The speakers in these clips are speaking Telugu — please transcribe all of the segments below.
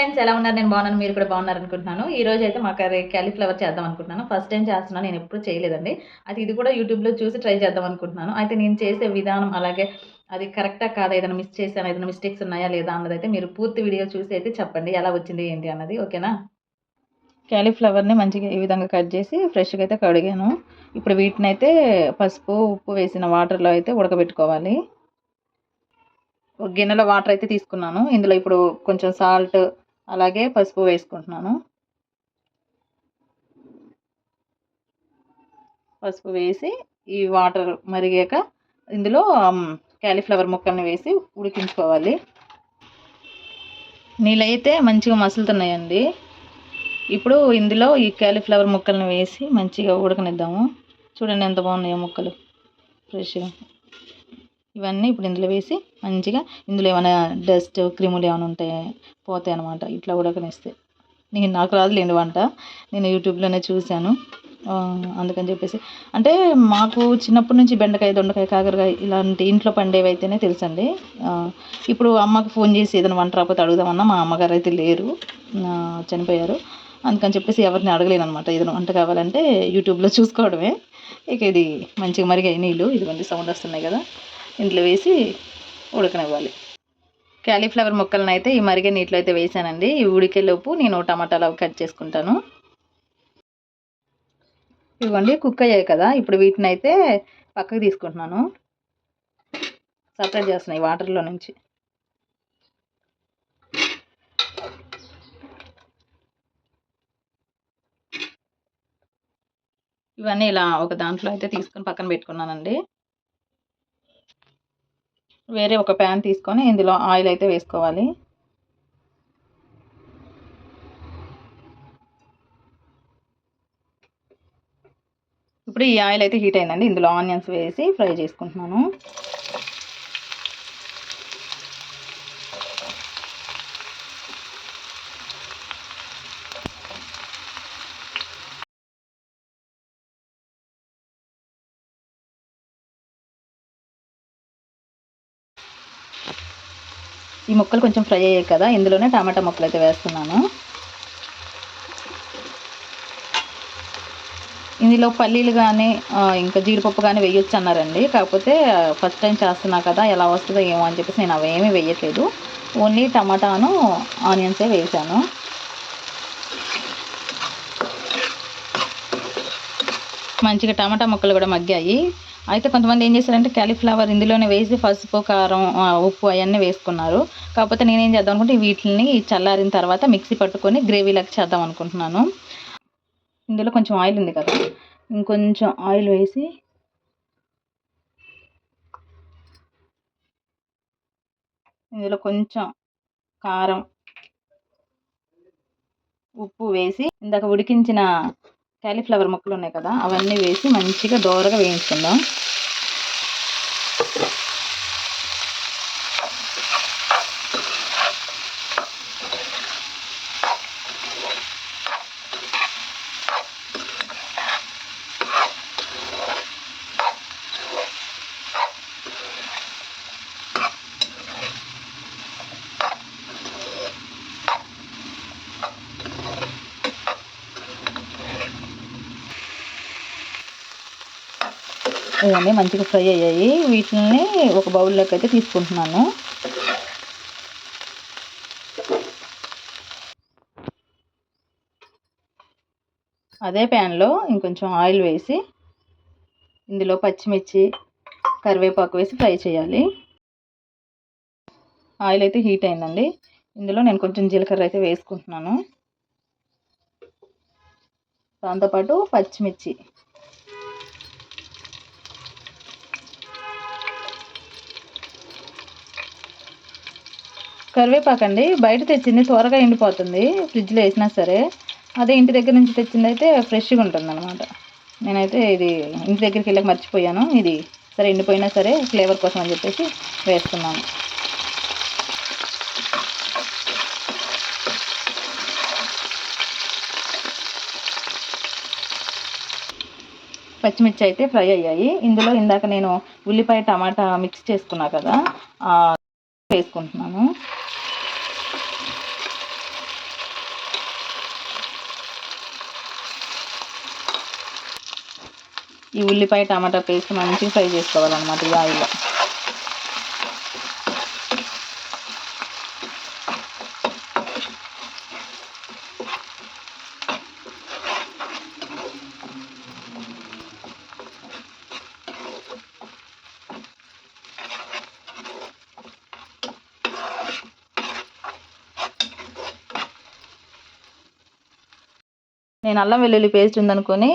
ఫ్రెండ్స్ ఎలా ఉన్నారు? నేను బాగున్నాను మీరు కూడా బాగున్నారు అనుకుంటున్నాను. ఈ రోజు అయితే మాకు క్యాలీఫ్లవర్ చేద్దాం అనుకుంటున్నాను. ఫస్ట్ టైం చేస్తున్నాను నేను ఎప్పుడు చేయలేదండి. అది ఇది కూడా యూట్యూబ్లో చూసి ట్రై చేద్దాం అనుకుంటున్నాను. అయితే నేను చేసే విధానం అలాగే అది కరెక్టా కాదా? ఏదైనా మిస్ చేశాను? ఏదైనా మిస్టేక్స్ ఉన్నాయా? లేదా? అన్నది అయితే మీరు పూర్తి వీడియో చూసి అయితే చెప్పండి. ఎలా వచ్చింది? ఏంటి? అన్నది. ఓకేనా క్యాలీఫ్లవర్ని మంచిగా ఈ విధంగా కట్ చేసి ఫ్రెష్గా అయితే కడిగాను. ఇప్పుడు వీటిని అయితే పసుపు ఉప్పు వేసిన వాటర్లో అయితే ఉడకబెట్టుకోవాలి. ఒక గిన్నెలో వాటర్ అయితే తీసుకున్నాను. ఇందులో ఇప్పుడు కొంచెం సాల్ట్ అలాగే పసుపు వేసుకుంటున్నాను. పసుపు వేసి ఈ వాటర్ మరిగాక ఇందులో క్యాలీఫ్లవర్ ముక్కల్ని వేసి ఉడికించుకోవాలి. నీళ్ళైతే మంచిగా మసులుతున్నాయండి. ఇప్పుడు ఇందులో ఈ క్యాలీఫ్లవర్ ముక్కల్ని వేసి మంచిగా ఉడకనిద్దాము. చూడండి ఎంత బాగున్నాయో ముక్కలు. ఫ్రెష్గా. ఇవన్నీ ఇప్పుడు ఇందులో వేసి మంచిగా ఇందులో ఏమైనా డస్ట్ క్రిములు ఏమైనా ఉంటే పోతాయి అనమాట ఇట్లా ఉడకనిస్తే నేను నాకు రాదులేండి వంట. నేను యూట్యూబ్లోనే చూశాను. అందుకని చెప్పేసి. అంటే మాకు చిన్నప్పటి నుంచి బెండకాయ దొండకాయ కాకరకాయ ఇలాంటి ఇంట్లో పండేవి అయితేనే తెలుసండి ఇప్పుడు అమ్మకు ఫోన్ చేసి ఏదైనా వంట రాకపోతే అడుగుదామన్నా మా అమ్మగారు అయితే లేరు చనిపోయారు. అందుకని చెప్పేసి ఎవరిని అడగలేను అనమాట ఏదైనా వంట కావాలంటే యూట్యూబ్లో చూసుకోవడమే. ఇక ఇది మంచిగా మరిగాయి నీళ్ళు. ఇదిగోండి సౌండ్ వస్తున్నాయి కదా. ఇంట్లో వేసి ఉడకనివ్వాలి. క్యాలీఫ్లవర్ ముక్కలను అయితే ఈ మరిగే నీటిలో అయితే వేసానండి. ఈ ఉడికేలోపు నేను టమాటాలు అవి కట్ చేసుకుంటాను. ఇవ్వండి కుక్ అయ్యాయి కదా. ఇప్పుడు వీటిని అయితే పక్కకు తీసుకుంటున్నాను. సపరేట్ చేస్తున్నాయి వాటర్లో నుంచి. ఇవన్నీ ఇలా ఒక దాంట్లో అయితే తీసుకొని పక్కన పెట్టుకున్నానండి. వేరే ఒక ప్యాన్ తీసుకొని ఇందులో ఆయిల్ అయితే వేసుకోవాలి. ఇప్పుడు ఈ ఆయిల్ అయితే హీట్ అయిందండి. ఇందులో ఆనియన్స్ వేసి ఫ్రై చేసుకుంటున్నాను. ఈ ముక్కలు కొంచెం ఫ్రై అయ్యాయి కదా ఇందులోనే టమాటా ముక్కలు అయితే వేస్తున్నాను. ఇందులో పల్లీలు కానీ ఇంకా జీడిపప్పు కానీ వేయొచ్చు అన్నారండి. కాకపోతే ఫస్ట్ టైం చేస్తున్నా కదా ఎలా వస్తుందో ఏమో అని చెప్పేసి నేను అవేమీ వేయట్లేదు. ఓన్లీ టమాటాను ఆనియన్సే వేసాను. మంచిగా టమాటా ముక్కలు కూడా మగ్గాయి. అయితే కొంతమంది ఏం చేశారంటే క్యాలీఫ్లవర్ ఇందులోనే వేసి పసుపు కారం ఉప్పు అవన్నీ వేసుకున్నారు. కాకపోతే నేనేం చేద్దాం అనుకుంటే వీటిని చల్లారిన తర్వాత మిక్సీ పట్టుకొని గ్రేవీలాగా చేద్దాం అనుకుంటున్నాను. ఇందులో కొంచెం ఆయిల్ ఉంది కదా ఇంకొంచెం ఆయిల్ వేసి ఇందులో కొంచెం కారం ఉప్పు వేసి ఇందాక ఉడికించిన క్యాలీఫ్లవర్ ముక్కలు ఉన్నాయి కదా అవన్నీ వేసి మంచిగా దోరగా వేయించుకుందాం. ఇవన్నీ మంచిగా ఫ్రై అయ్యాయి. వీటిని ఒక బౌల్లోకి అయితే తీసుకుంటున్నాను. అదే ప్యాన్లో ఇంకొంచెం ఆయిల్ వేసి ఇందులో పచ్చిమిర్చి కరివేపాకు వేసి ఫ్రై చేయాలి. ఆయిల్ అయితే హీట్ అయిందండి. ఇందులో నేను కొంచెం జీలకర్ర అయితే వేసుకుంటున్నాను. దాంతోపాటు పచ్చిమిర్చి. కరివేపాకండి బయట తెచ్చింది త్వరగా ఎండిపోతుంది. ఫ్రిడ్జ్లో వేసినా సరే. అదే ఇంటి దగ్గర నుంచి తెచ్చింది అయితే ఫ్రెష్గా ఉంటుంది అనమాట నేనైతే ఇది ఇంటి దగ్గరికి వెళ్ళక మర్చిపోయాను. ఇది సరే ఎండిపోయినా సరే ఫ్లేవర్ కోసం అని చెప్పేసి వేస్తున్నాను. పచ్చిమిర్చి అయితే ఫ్రై అయ్యాయి. ఇందులో ఇందాక నేను ఉల్లిపాయ టమాటా మిక్స్ చేసుకున్నా కదా వేసుకుంటున్నాను. ఈ ఉల్లిపాయ టమాటా పేస్ట్ మంచిగా ఫ్రై చేసుకోవాలన్నమాట ఈ ఆయిల్లో. నేను అల్లం వెల్లుల్లి పేస్ట్ ఉందనుకొని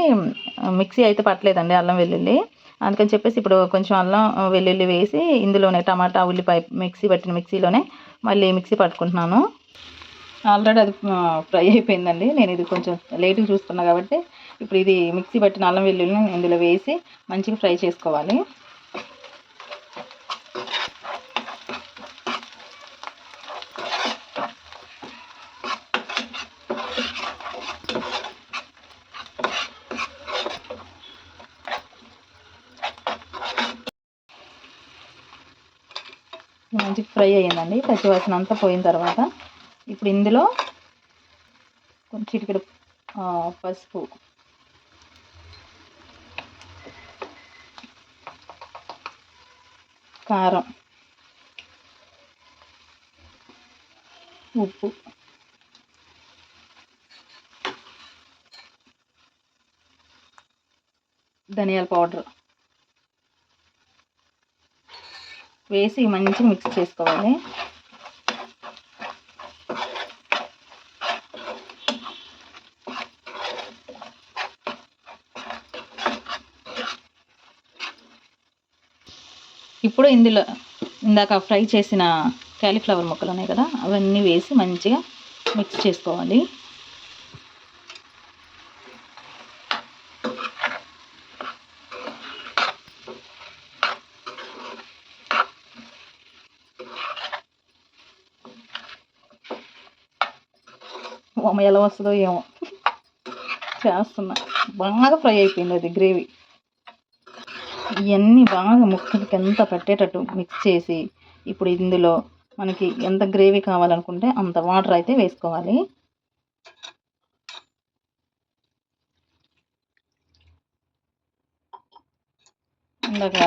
మిక్సీ అయితే పట్టలేదండి అల్లం వెల్లుల్లి. అందుకని చెప్పేసి ఇప్పుడు కొంచెం అల్లం వెల్లుల్లి వేసి ఇందులోనే టమాటా ఉల్లిపాయ మిక్సీ పట్టిన మిక్సీలోనే మళ్ళీ మిక్సీ పట్టుకుంటున్నాను. ఆల్రెడీ అది ఫ్రై అయిపోయిందండి. నేను ఇది కొంచెం లేట్గా చూస్తున్నా కాబట్టి ఇప్పుడు ఇది మిక్సీ పట్టిన అల్లం వెల్లుల్లిని ఇందులో వేసి మంచిగా ఫ్రై చేసుకోవాలి. మంచిగా ఫ్రై అయ్యిందండి పచ్చివాసన అంతా పోయిన తర్వాత. ఇప్పుడు ఇందులో కొంచెం చిటికెడు పసుపు. కారం. ఉప్పు. ధనియాల పౌడర్. వేసి మంచి మిక్స్ చేసుకోవాలి. ఇప్పుడు ఇందులో ఇందాక ఫ్రై చేసిన క్యాలీఫ్లవర్ ముక్కలు ఉన్నాయి కదా అవన్నీ వేసి మంచిగా మిక్స్ చేసుకోవాలి. అమ్మ ఎలా వస్తుందో ఏమో. చేస్తున్నా. బాగా ఫ్రై అయిపోయింది అది గ్రేవీ. ఇవన్నీ బాగా ముక్కలకి ఎంత పట్టేటట్టు మిక్స్ చేసి ఇప్పుడు ఇందులో మనకి ఎంత గ్రేవీ కావాలనుకుంటే అంత వాటర్ అయితే వేసుకోవాలి. ఇందాక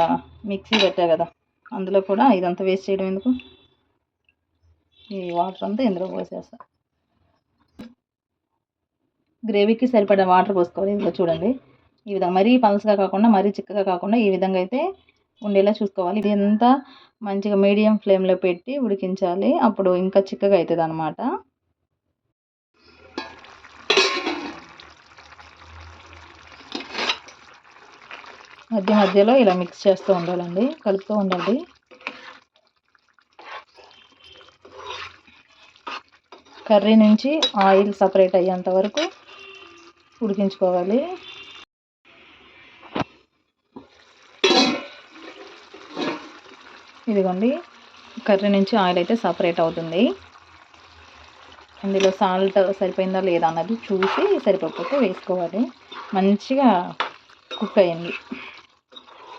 మిక్సీ పెట్టా కదా అందులో కూడా ఇదంతా వేస్ట్ చేయడం ఎందుకు? ఈ వాటర్ అంతా ఇందులో పోసేస్తాను గ్రేవీకి సరిపడా వాటర్ పోసుకోవాలి ఇందులో చూడండి. ఈ విధంగా మరీ పలసగా కాకుండా మరీ చిక్కగా కాకుండా ఈ విధంగా అయితే ఉండేలా చూసుకోవాలి. ఇది అంతా మంచిగా మీడియం ఫ్లేమ్లో పెట్టి ఉడికించాలి. అప్పుడు ఇంకా చిక్కగా అవుతుంది అనమాట మధ్య మధ్యలో ఇలా మిక్స్ చేస్తూ ఉండాలండి. కలుపుతూ ఉండాలి కర్రీ నుంచి ఆయిల్ సపరేట్ అయ్యేంత వరకు ఉడికించుకోవాలి. ఇదిగోండి కర్రీ నుంచి ఆయిల్ అయితే సపరేట్ అవుతుంది. ఇందులో సాల్ట్ సరిపోయిందా లేదా అన్నది చూసి సరిపోకపోతే వేసుకోవాలి. మంచిగా కుక్ అయింది.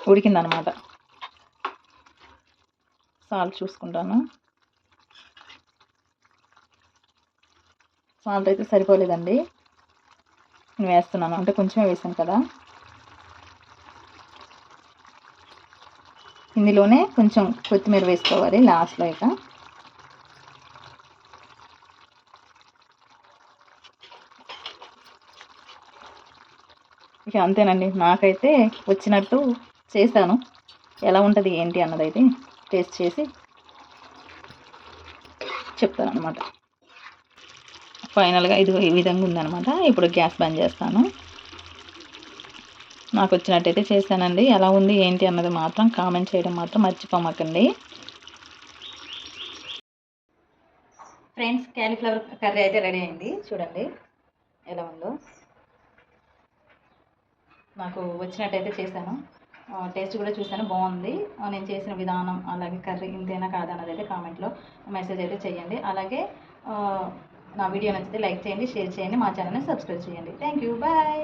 ఉడికిందనమాట. సాల్ట్ చూసుకుంటాను. సాల్ట్ అయితే సరిపోలేదండి. వేస్తున్నాను. అంటే కొంచెమే వేసాను కదా. ఇందులోనే కొంచెం కొత్తిమీర వేసుకోవాలి లాస్ట్లో ఇక. ఇక అంతేనండి. నాకైతే వచ్చినట్టు చేశాను. ఎలా ఉంటుంది ఏంటి అన్నదైతే టేస్ట్ చేసి చెప్తాను అనమాట ఫైనల్గా ఇది ఈ విధంగా ఉందనమాట ఇప్పుడు గ్యాస్ బంద్ చేస్తాను. నాకు వచ్చినట్టయితే చేశానండి ఎలా ఉంది ఏంటి అన్నది మాత్రం కామెంట్ చేయడం మాత్రం మర్చిపోమాకండి. ఫ్రెండ్స్ క్యాలీఫ్లవర్ కర్రీ అయితే రెడీ అయింది. చూడండి ఎలా ఉందో. నాకు వచ్చినట్టయితే చేశాను. టేస్ట్ కూడా చూశాను బాగుంది. నేను చేసిన విధానం అలాగే కర్రీ ఇంతేనా కాదన్నది అయితే కామెంట్లో మెసేజ్ అయితే చేయండి అలాగే నా వీడియో నచ్చితే లైక్ చేయండి షేర్ చేయండి మా ఛానల్ని సబ్స్క్రైబ్ చేయండి. Thank you bye